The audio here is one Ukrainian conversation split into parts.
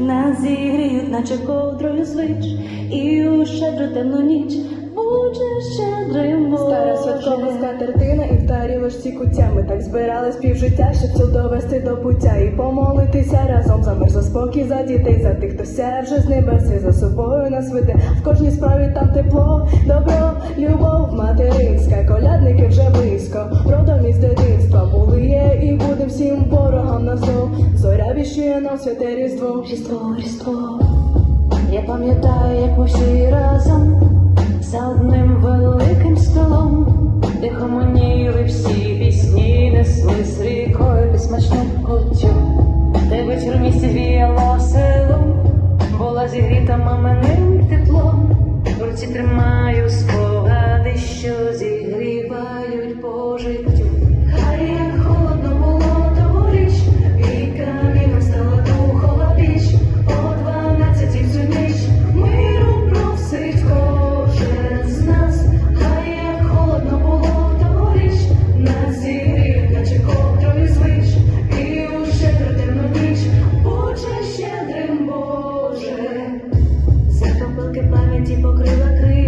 нас зігріють, наче ковдрою звич, і у щедру темну ніч буде щедрим Стара святкова скатертина і в тарілочці куття. Ми так збирались півжиття, щоб цю довести до пуття і помолитися разом за мир, за спокій, за дітей, за тих, хто сяє вже з небес і за собою нас веде. В кожній справі там тепло, добро, любов, материнська, колядники вже Зоря віщує нам святе різдво. Різдво, Різдво. Я пам'ятаю, як ми всі разом за одним великим столом, де гомоніли всі пісні, несли з рікою смачну кутю, де вечір місті віяло селом, була зігріта маминим теплом, в руці тримаю спогади, що зігрівають по життю. Пам'яті покрила крига.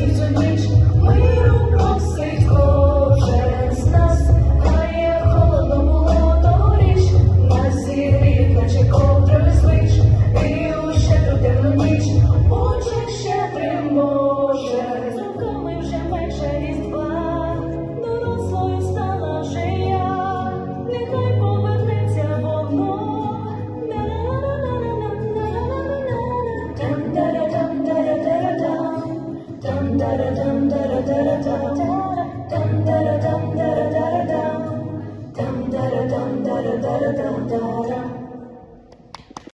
Thank you. dum da da dum da da da da dum